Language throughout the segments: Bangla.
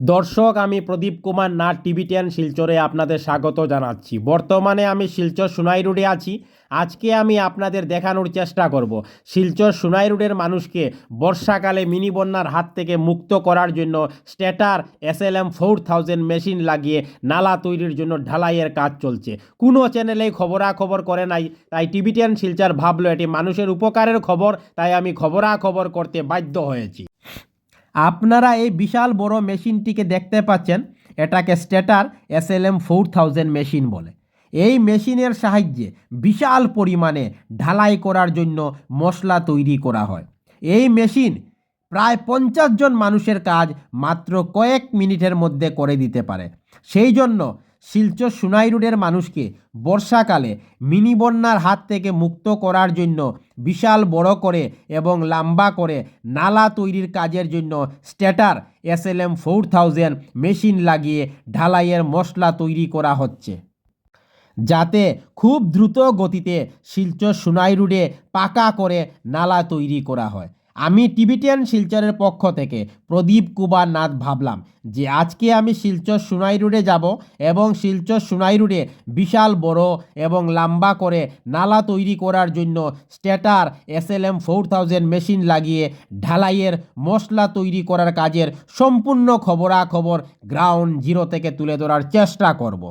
দর্শক, আমি প্রদীপ কুমার নাথ টিভি টেন শিলচরে আপনাদের স্বাগত জানাচ্ছি। বর্তমানে আমি শিলচর সুনাই রোডে আছি। আজকে আমি আপনাদের দেখানোর চেষ্টা করব। শিলচর সুনাই রোডের মানুষকে বর্ষাকালে মিনি বন্যার হাত থেকে মুক্ত করার জন্য stator S L M four thousand machine লাগিয়ে নালা তৈরির জন্য ঢালাইয়ের কাজ চলছে। কোনো চ্যানেলেই খবরাখবর করে নাই, তাই টিভি টেন শিলচর ভাবলো এটি মানুষের উপকারের খবর, তাই আমি খবরাখবর করতে বাধ্য হয়েছি। আপনারা এই বিশাল বড় মেশিনটিকে দেখতে পাচ্ছেন। এটাকে stator S L M four thousand machine বলে। এই মেশিনের সাহায্যে বিশাল পরিমাণে ঢালাই করার জন্য মশলা তৈরি করা হয়। এই মেশিন প্রায় পঞ্চাশ জন মানুষের কাজ মাত্র কয়েক মিনিটের মধ্যে করে দিতে পারে। সেই জন্য শিলচর সুনাই রোডের মানুষকে বর্ষাকালে মিনি বন্যার হাত থেকে মুক্ত করার জন্য বিশাল বড় করে এবং লম্বা করে নালা তৈরির কাজের জন্য stator S L M four thousand machine লাগিয়ে ঢালাইয়ের মশলা তৈরি করা হচ্ছে। যাতে খুব দ্রুত গতিতে শিলচর সুনাই রোডে পাকা করে নালা তৈরি করা হয়। আমি টিবিটিয়ান শিলচরের পক্ষ থেকে প্রদীপ কুমার নাথ ভাবলাম যে আজকে আমি শিলচর সুনাই রোডে যাব এবং শিলচর সুনাই রোডে বিশাল বড় এবং লম্বা করে নালা তৈরি করার জন্য stator S L M four thousand machine লাগিয়ে ঢালাইয়ের মশলা তৈরি করার কাজের সম্পূর্ণ খবরাখবর গ্রাউন্ড জিরো থেকে তুলে ধরার চেষ্টা করব।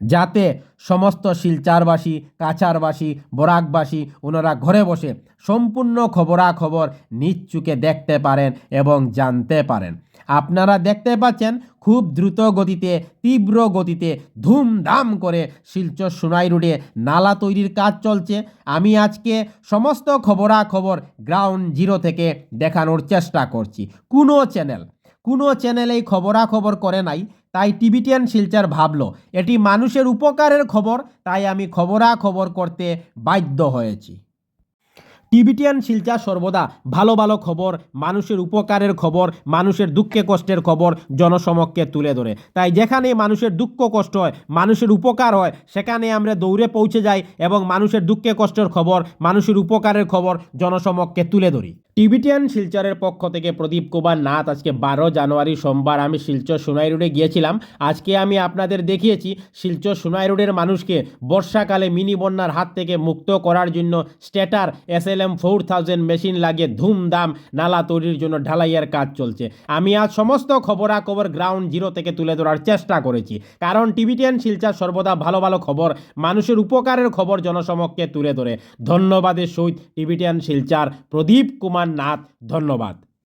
যাতে সমস্ত শিলচারবাসী, কাছারবাসী, বরাকবাসী ওনারা ঘরে বসে সম্পূর্ণ খবরাখবর নিজ চুকে দেখতে পারেন এবং জানতে পারেন। আপনারা দেখতে পাচ্ছেন খুব দ্রুত গতিতে, তীব্র গতিতে ধুমধাম করে শিলচর সোনাই রোডে নালা তৈরির কাজ চলছে। আমি আজকে সমস্ত খবরাখবর গ্রাউন্ড জিরো থেকে দেখানোর চেষ্টা করছি। কোনো চ্যানেল কোনো চ্যানেলেই খবরাখবর করে নাই, তাই টিভিটিয়ান শিলচার ভাবল, এটি মানুষের উপকারের খবর, তাই আমি খবরাখবর করতে বাধ্য হয়েছি। টিভিটিয়ান শিলচার সর্বদা ভালো ভালো খবর, মানুষের উপকারের খবর, মানুষের দুঃখে কষ্টের খবর জনসমক্ষে তুলে ধরে। তাই যেখানে মানুষের দুঃখ কষ্ট হয়, মানুষের উপকার হয়, সেখানে আমরা দৌড়ে পৌঁছে যাই এবং মানুষের দুঃখে কষ্টের খবর, মানুষের উপকারের খবর জনসমক্ষে তুলে ধরি। টিভিটিয়ান শিলচরের পক্ষ থেকে প্রদীপ কুমার নাথ, আজকে বারো জানুয়ারি সোমবার আমি শিলচর সোনাই রোডে গিয়েছিলাম। আজকে আমি আপনাদের দেখিয়েছি শিলচর সোনাই রোডের মানুষকে বর্ষাকালে মিনি বন্যার হাত থেকে মুক্ত করার জন্য stator S L M four thousand machine লাগিয়ে ধুমধাম নালা তৈরির জন্য ঢালাইয়ের কাজ চলছে। আমি আজ সমস্ত খবরাখবর গ্রাউন্ড জিরো থেকে তুলে ধরার চেষ্টা করেছি। কারণ টিভিটিয়ান শিলচর সর্বদা ভালো ভালো খবর, মানুষের উপকারের খবর জনসমক্ষে তুলে ধরে। ধন্যবাদের সহিত টিভিটিয়ান শিলচার প্রদীপ কুমার নাথ ধন্যবাদ।